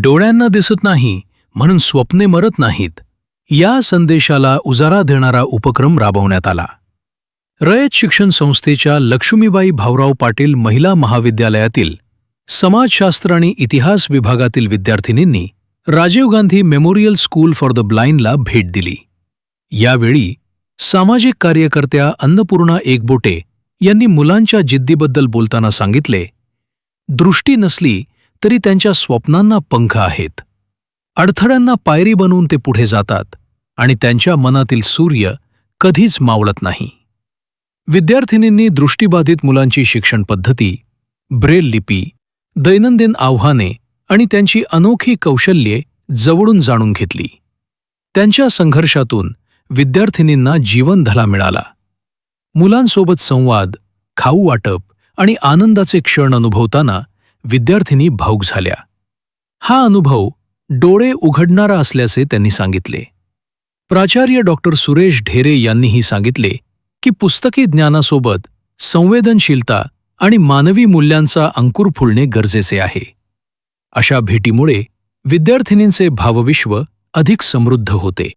डोळ्यांना दिसत नाही म्हणून स्वप्ने मरत नाहीत. या संदेशाला उजारा देणारा उपक्रम राबवण्यात आला. रयत शिक्षण संस्थेच्या लक्ष्मीबाई भाऊराव पाटील महिला महाविद्यालयातील समाजशास्त्र आणि इतिहास विभागातील विद्यार्थिनींनी Rajiv Gandhi memorial school for the ब्लाइंडला भेट दिली. यावेळी सामाजिक कार्यकर्त्या अन्नपूर्णा एकबोटे यांनी मुलांच्या जिद्दीबद्दल बोलताना सांगितले दृष्टी नसली तरी त्यांच्या स्वप्नांना पंख आहेत. अडथळ्यांना पायरी बनवून ते पुढे जातात आणि त्यांच्या मनातील सूर्य कधीच मावळत नाही. विद्यार्थिनींनी दृष्टीबाधित मुलांची शिक्षण पद्धती ब्रेल लिपी दैनंदिन आव्हाने आणि त्यांची अनोखी कौशल्ये जवळून जाणून घेतली. त्यांच्या संघर्षातून विद्यार्थिनींना जीवनधला मिळाला. मुलांसोबत संवाद खाऊ वाटप आणि आनंदाचे क्षण अनुभवताना विद्यार्थिनी भाऊक झाल्या. हा अनुभव डोळे उघडणारा असल्याचे त्यांनी सांगितले. प्राचार्य डॉक्टर सुरेश ढेरे यांनीही सांगितले की पुस्तकी ज्ञानासोबत संवेदनशीलता आणि मानवी मूल्यांचा अंकुर फुलणे गरजेचे आहे. अशा भेटीमुळे विद्यार्थिनींचे भावविश्व अधिक समृद्ध होते.